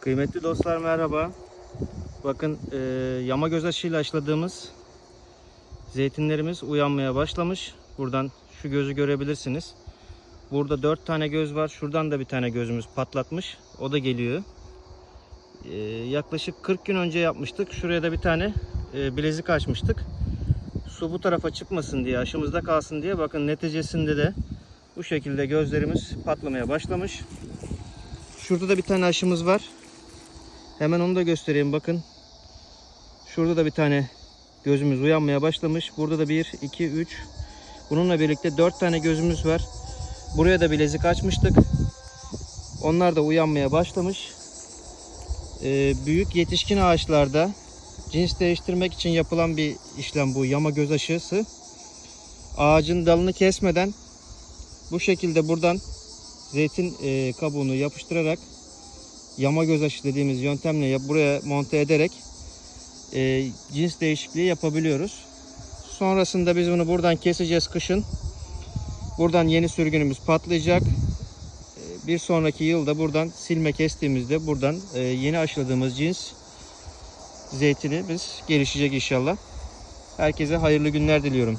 Kıymetli dostlar merhaba. Bakın e, yama göz aşıyla aşıladığımız zeytinlerimiz uyanmaya başlamış. Buradan şu gözü görebilirsiniz. Burada 4 tane göz var. Şuradan da bir tane gözümüz patlatmış. O da geliyor. E, yaklaşık 40 gün önce yapmıştık. Şuraya da bir tane e, bilezik açmıştık. Su bu tarafa çıkmasın diye, aşımızda kalsın diye. Bakın neticesinde de bu şekilde gözlerimiz patlamaya başlamış. Şurada da bir tane aşımız var. Hemen onu da göstereyim bakın. Şurada da bir tane gözümüz uyanmaya başlamış. Burada da 1, 2, 3. Bununla birlikte 4 tane gözümüz var. Buraya da bilezik açmıştık. Onlar da uyanmaya başlamış. Ee, büyük yetişkin ağaçlarda cins değiştirmek için yapılan bir işlem bu yama göz aşısı. Ağacın dalını kesmeden bu şekilde buradan zeytin e, kabuğunu yapıştırarak yama göz aşı dediğimiz yöntemle buraya monte ederek e, cins değişikliği yapabiliyoruz. Sonrasında biz bunu buradan keseceğiz kışın. Buradan yeni sürgünümüz patlayacak. E, Bir sonraki yılda buradan silme kestiğimizde buradan e, yeni aşıladığımız cins zeytinimiz gelişecek inşallah. Herkese hayırlı günler diliyorum.